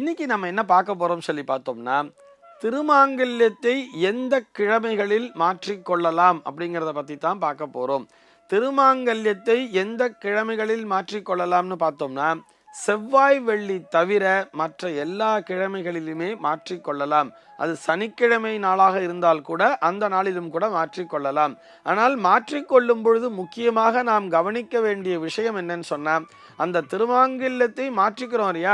இன்னைக்கு நம்ம என்ன பார்க்க போறோம் சொல்லி பார்த்தோம்னா திருமாங்கல்யத்தை எந்த கிழமைகளில் மாற்றிக்கொள்ளலாம் அப்படிங்கிறத பற்றி தான் பார்க்க போகிறோம் திருமாங்கல்யத்தை எந்த கிழமைகளில் மாற்றிக்கொள்ளலாம்னு பார்த்தோம்னா செவ்வாய் வெள்ளி தவிர மற்ற எல்லா கிழமைகளிலுமே மாற்றிக்கொள்ளலாம் அது சனிக்கிழமை நாளாக இருந்தால் கூட அந்த நாளிலும் கூட மாற்றிக்கொள்ளலாம் ஆனால் மாற்றிக்கொள்ளும் பொழுது முக்கியமாக நாம் கவனிக்க வேண்டிய விஷயம் என்னன்னு சொன்னால் அந்த திருமாங்கில்லத்தை மாற்றிக்கிறோம் இல்லையா?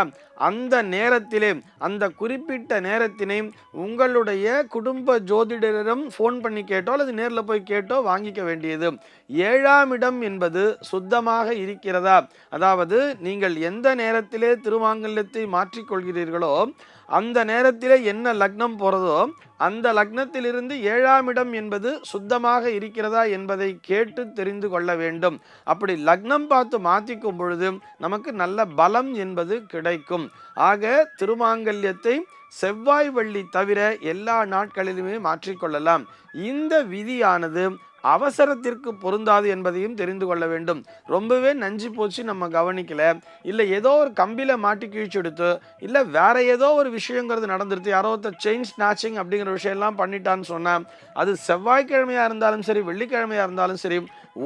அந்த நேரத்திலே அந்த குறிப்பிட்ட நேரத்தினை உங்களுடைய குடும்ப ஜோதிடரிடம் ஃபோன் பண்ணி கேட்டோ அல்லது நேரில் போய் கேட்டோ வாங்கிக்க வேண்டியது. ஏழாம் இடம் என்பது சுத்தமாக இருக்கிறதா? அதாவது நீங்கள் எந்த நேரத்திலே திருமாங்கல்யத்தை மாற்றிக்கொள்கிறீர்களோ அந்த நேரத்திலே என்ன லக்னம் போகிறதோ அந்த லக்னத்திலிருந்து ஏழாம் இடம் என்பது சுத்தமாக இருக்கிறதா என்பதை கேட்டு தெரிந்து கொள்ள வேண்டும். அப்படி லக்னம் பார்த்து மாற்றிக்கும் பொழுது நமக்கு நல்ல பலம் என்பது கிடைக்கும். ஆக திருமாங்கல்யத்தை செவ்வாய் வள்ளி தவிர எல்லா நாட்களிலுமே மாற்றிக்கொள்ளலாம். இந்த விதியானது அவசரத்திற்கு பொருந்தாது என்பதையும் தெரிந்து கொள்ள வேண்டும். ரொம்பவே நஞ்சு போச்சு நம்ம கவனிக்கல. இல்லை ஏதோ ஒரு கம்பியில் மாட்டி கிழிச்சு எடுத்து இல்லை வேற ஏதோ ஒரு விஷயங்கிறது நடந்துருது யாரோ ஒருத்தர் செயின் ஸ்நாச்சிங் அப்படிங்கிற விஷயம்லாம் பண்ணிட்டான்னு சொன்னால் அது செவ்வாய்க்கிழமையாக இருந்தாலும் சரி வெள்ளிக்கிழமையாக இருந்தாலும் சரி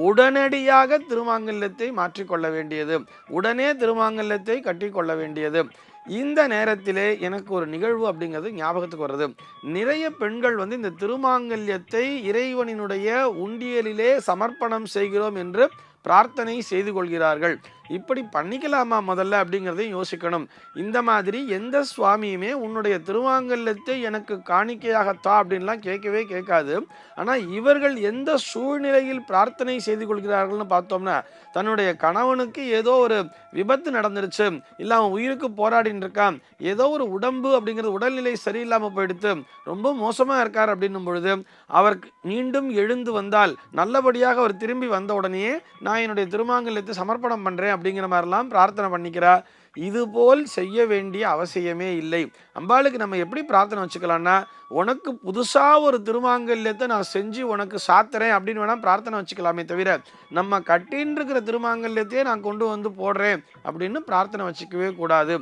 உடனடியாக திருமாங்கல்யத்தை மாற்றிக்கொள்ள வேண்டியது. உடனே திருமாங்கல்யத்தை கட்டிக்கொள்ள வேண்டியது. இந்த நேரத்திலே எனக்கு ஒரு நிகழ்வு அப்படிங்கிறது ஞாபகத்துக்கு வருது நிறைய பெண்கள் வந்து இந்த திருமாங்கல்யத்தை இறைவனினுடைய உண்டியலிலே சமர்ப்பணம் செய்கிறோம் என்று பிரார்த்தனை செய்து கொள்கிறார்கள். இப்படி பண்ணிக்கலாமா முதல்ல அப்படிங்கிறதையும் யோசிக்கணும். இந்த மாதிரி எந்த சுவாமியுமே உன்னுடைய திருவாங்கல்யத்தை எனக்கு காணிக்கையாகத்தா அப்படின்லாம் கேட்கவே கேட்காது. ஆனால் இவர்கள் எந்த சூழ்நிலையில் பிரார்த்தனை செய்து கொள்கிறார்கள்னு பார்த்தோம்னா தன்னுடைய கணவனுக்கு ஏதோ ஒரு விபத்து நடந்துருச்சு. இல்லை அவன் உயிருக்கு போராடின்னு இருக்கான். ஏதோ ஒரு உடம்பு அப்படிங்கிறது உடல்நிலை சரியில்லாமல் போயிடுத்து ரொம்ப மோசமாக இருக்கார் அப்படின்னும் பொழுது அவர் மீண்டும் எழுந்து வந்தால் நல்லபடியாக அவர் திரும்பி வந்த உடனே நான் என்னுடைய திருமாங்கல்யத்தை சமர்ப்பணம் பண்ணுறேன் அப்படிங்கிற மாதிரிலாம் பிரார்த்தனை பண்ணிக்கிறா இதுபோல் செய்ய வேண்டிய அவசியமே இல்லை. அம்பாளுக்கு நம்ம எப்படி பிரார்த்தனை வச்சுக்கலாம்னா உனக்கு புதுசாக ஒரு திருமாங்கல்யத்தை நான் செஞ்சு உனக்கு சாத்துறேன் அப்படின்னு வேணால் பிரார்த்தனை வச்சுக்கலாமே தவிர நம்ம கட்டின்னு இருக்கிற திருமாங்கல்யத்தையே நான் கொண்டு வந்து போடுறேன் அப்படின்னு பிரார்த்தனை வச்சுக்கவே கூடாது.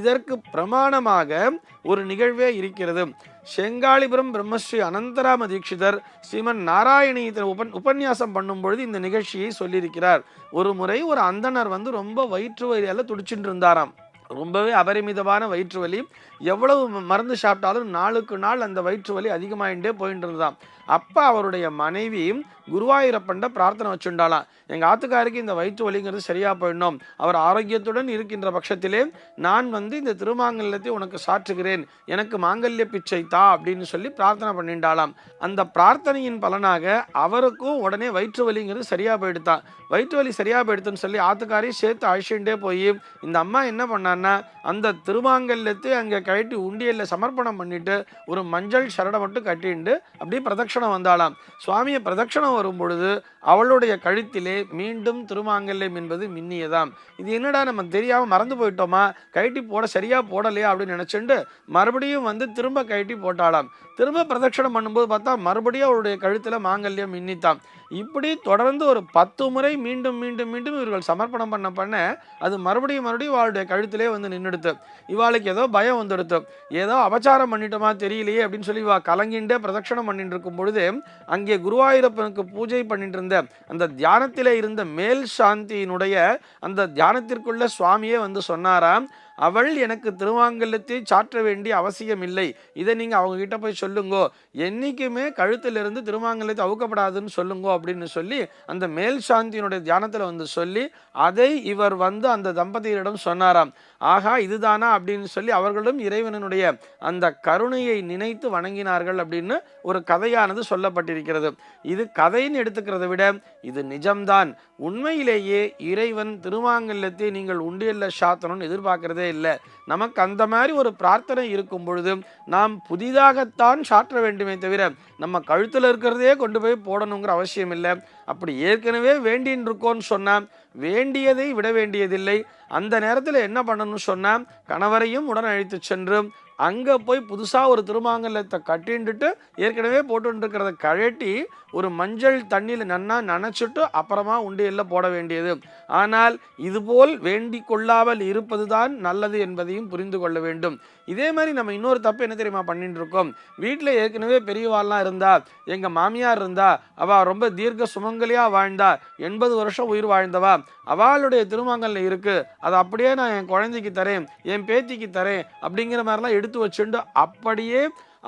இதற்கு பிரமாணமாக ஒரு நிகழ்வே இருக்கிறது. செங்காலிபுரம் பிரம்மஸ்ரீ அனந்தராம தீட்சிதர் ஸ்ரீமன் நாராயணீயத்தில் உபன் உபன்யாசம் பண்ணும் பொழுது இந்த நிகழ்ச்சியை சொல்லியிருக்கிறார். ஒரு முறை ஒரு அந்தணர் வந்து ரொம்ப வயிற்று வலியால் துடிச்சுட்டு இருந்தாராம். ரொம்பவே அபரிமிதமான வயிற்று வலி. எவ்வளவு மருந்து சாப்பிட்டாலும் நாளுக்கு நாள் அந்த வயிற்று வலி அதிகமாகிட்டே போயிட்டு இருந்தான் அப்போ அவருடைய மனைவி குருவாயூரப்பண்ட பிரார்த்தனை வச்சுண்டாலாம் எங்கள் ஆத்துக்காருக்கு இந்த வயிற்று வலிங்கிறது சரியாக போயிடணும். அவர் ஆரோக்கியத்துடன் இருக்கின்ற பட்சத்திலே நான் வந்து இந்த திருமாங்கல்யத்தை உனக்கு சாற்றுகிறேன். எனக்கு மாங்கல்ய பிச்சை தா அப்படின்னு சொல்லி பிரார்த்தனை பண்ணிண்டாலாம் அந்த பிரார்த்தனையின் பலனாக அவருக்கும் உடனே வயிற்று வலிங்கிறது சரியாக போயிடுதான் வயிற்று வலி சரியாக போயிடுதுன்னு சொல்லி ஆத்துக்காரையும் சேர்த்து அழிச்சுட்டே போய் இந்த அம்மா என்ன பண்ணான்னா அந்த திருமாங்கல்யத்தை அங்கே கழட்டி உண்டியலில் சமர்ப்பணம் பண்ணிட்டு ஒரு மஞ்சள் சரடை மட்டும் கட்டிண்டு அப்படியே பிரதட்சணம் வந்தாளாம். சுவாமியை பிரதட்சணம் வரும் பொழுது அவளுடைய கழுத்திலே மீண்டும் திருமாங்கல்யம் என்பது மின்னியதாம். இது என்னடா நம்ம தெரியாமல் மறந்து போயிட்டோமா? கழட்டி போட சரியா போடலையா அப்படின்னு நினச்சிண்டு மறுபடியும் வந்து திரும்ப கழட்டி போட்டாளாம். திரும்ப பிரதட்சணம் பண்ணும்போது பார்த்தா மறுபடியும் அவளுடைய கழுத்தில் மாங்கல்யம் மின்னித்தாம் இப்படி தொடர்ந்து ஒரு பத்து முறை மீண்டும் மீண்டும் மீண்டும் இவர்கள் சமர்ப்பணம் பண்ண பண்ண அது மறுபடியும் மறுபடியும் இவாளுடைய கழுத்திலே வந்து நின்றுடுத்து. இவாளுக்கு ஏதோ பயம் வந்துடுத்து. ஏதோ அபச்சாரம் பண்ணிட்டோமா தெரியலையே அப்படின்னு சொல்லி இவா கலங்கிண்டே பிரதட்சணம் பண்ணிட்டு இருக்கும் பொழுது அங்கே குருவாயூரப்பனுக்கு பூஜை பண்ணிட்டு இருந்த அந்த தியானத்திலே இருந்த மேல் சாந்தியினுடைய அந்த தியானத்திற்குள்ள சுவாமியே வந்து சொன்னாராம் அவள் எனக்கு திருவாங்கலத்தை சாற்ற வேண்டிய அவசியம் இல்லை இதை நீங்கள் அவங்க கிட்ட போய் சொல்லுங்கோ. என்றைக்குமே கழுத்திலிருந்து திருவாங்கலத்தை அவுக்கப்படாதுன்னு சொல்லுங்கோ அப்படின்னு சொல்லி அந்த மேல் சாந்தியினுடைய தியானத்தில் வந்து சொல்லி அதை இவர் வந்து அந்த தம்பதியரிடம் சொன்னாராம். ஆகா இதுதானா அப்படின்னு சொல்லி அவர்களும் இறைவனுடைய அந்த கருணையை நினைத்து வணங்கினார்கள் அப்படின்னு ஒரு கதையானது சொல்லப்பட்டிருக்கிறது. இது கதைன்னு எடுத்துக்கிறத விட இது நிஜம்தான். உண்மையிலேயே இறைவன் திருமாங்கல்யத்தை நீங்கள் உண்டியல்ல சாத்தணும்னு எதிர்பார்க்கறதே இல்லை. நமக்கு அந்த மாதிரி ஒரு பிரார்த்தனை இருக்கும் பொழுது நாம் புதிதாகத்தான் சாற்ற வேண்டுமே தவிர நம்ம கழுத்தில் இருக்கிறதே கொண்டு போய் போடணுங்கிற அவசியம் இல்லை. அப்படி ஏற்கனவே வேண்டின்னு இருக்கோன்னு சொன்னால் வேண்டியதை விட வேண்டியதில்லை. அந்த நேரத்தில் என்ன பண்ணணும்னு சொன்னால் கணவரையும் உடன் அழைத்து சென்று அங்கே போய் புதுசாக ஒரு திருமாங்கல்யத்தை கட்டிண்டுட்டு ஏற்கனவே போட்டுருக்கிறத கழட்டி ஒரு மஞ்சள் தண்ணியில் நன்னா நனைச்சிட்டு அப்புறமா உண்டியலில் போட வேண்டியது. ஆனால் இதுபோல் வேண்டி கொள்ளாமல் இருப்பது தான் நல்லது என்பதையும் புரிந்து கொள்ள வேண்டும். இதே மாதிரி நம்ம இன்னொரு தப்பு என்ன தெரியுமா பண்ணிட்டு இருக்கோம் வீட்டில் ஏற்கனவே பெரியவாள்லாம் இருந்தா எங்கள் மாமியார் இருந்தா அவள் ரொம்ப தீர்க்க சுமங்கலியாக வாழ்ந்தா எண்பது வருஷம் உயிர் வாழ்ந்தவா அவளுடைய திருமங்கல்ல இருக்குது அதை அப்படியே நான் என் குழந்தைக்கு தரேன் என் பேத்திக்கு தரேன் அப்படிங்கிற மாதிரிலாம் எடுத்து வச்சுண்டு அப்படியே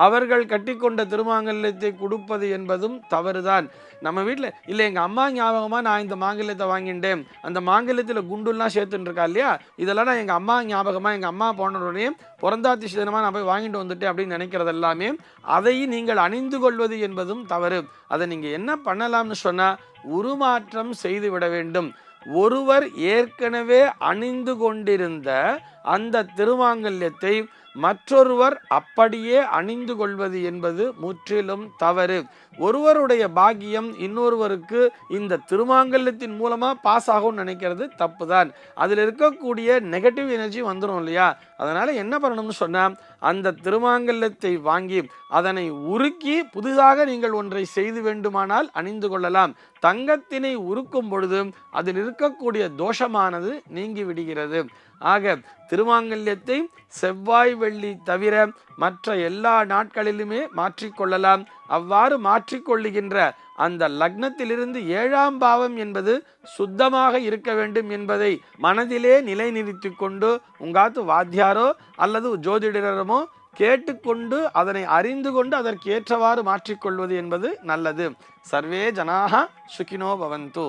அவர்கள் கட்டிக்கொண்ட திருமாங்கல்யத்தை கொடுப்பது என்பதும் தவறுதான். நம்ம வீட்டில் இல்லை எங்கள் அம்மா ஞாபகமாக நான் இந்த மாங்கல்யத்தை வாங்கிட்டேன் அந்த மாங்கல்யத்தில் குண்டுலாம் சேர்த்துன்னு இருக்கா இல்லையா? இதெல்லாம் நான் எங்கள் அம்மா ஞாபகமாக எங்கள் அம்மா போனவுடனே பிறந்தாத்தி சிதனமாக நான் போய் வாங்கிட்டு வந்துட்டேன் அப்படின்னு நினைக்கிறது எல்லாமே அதை நீங்கள் அணிந்து கொள்வது என்பதும் தவறு. அதை நீங்கள் என்ன பண்ணலாம்னு சொன்னால் உருமாற்றம் செய்து விட வேண்டும். ஒருவர் ஏற்கனவே அணிந்து கொண்டிருந்த அந்த திருமாங்கல்யத்தை மற்றொருவர் அப்படியே அணிந்து கொள்வது என்பது முற்றிலும் தவறு. ஒருவருடைய பாக்கியம் இன்னொருவருக்கு இந்த திருமாங்கல்யத்தின் மூலமா பாஸ் ஆகும்னு நினைக்கிறது தப்பு தான் அதில் இருக்கக்கூடிய நெகட்டிவ் எனர்ஜி வந்துடும் இல்லையா? அதனால என்ன பண்ணணும்னு சொன்னா அந்த திருமாங்கல்யத்தை வாங்கி அதனை உருக்கி புதிதாக நீங்கள் ஒன்றை செய்து வேண்டுமானால் அணிந்து கொள்ளலாம். தங்கத்தினை உருக்கும் பொழுது அதில் இருக்கக்கூடிய தோஷமானது நீங்கி விடுகிறது. ஆக திருமாங்கல்யத்தை செவ்வாய் வெள்ளி தவிர மற்ற எல்லா நாட்களிலுமே மாற்றிக்கொள்ளலாம் அவ்வாறு மாற்றிக்கொள்ளுகின்ற அந்த லக்னத்திலிருந்து ஏழாம் பாவம் என்பது சுத்தமாக இருக்க வேண்டும் என்பதை மனதிலே நிலைநிறுத்தி கொண்டு உங்காத்து வாத்தியாரோ அல்லது ஜோதிடரமோ கேட்டுக்கொண்டு அதனை அறிந்து கொண்டு அதற்கு ஏற்றவாறு மாற்றிக்கொள்வது என்பது நல்லது. சர்வே ஜனாக சுகினோ பவந்து.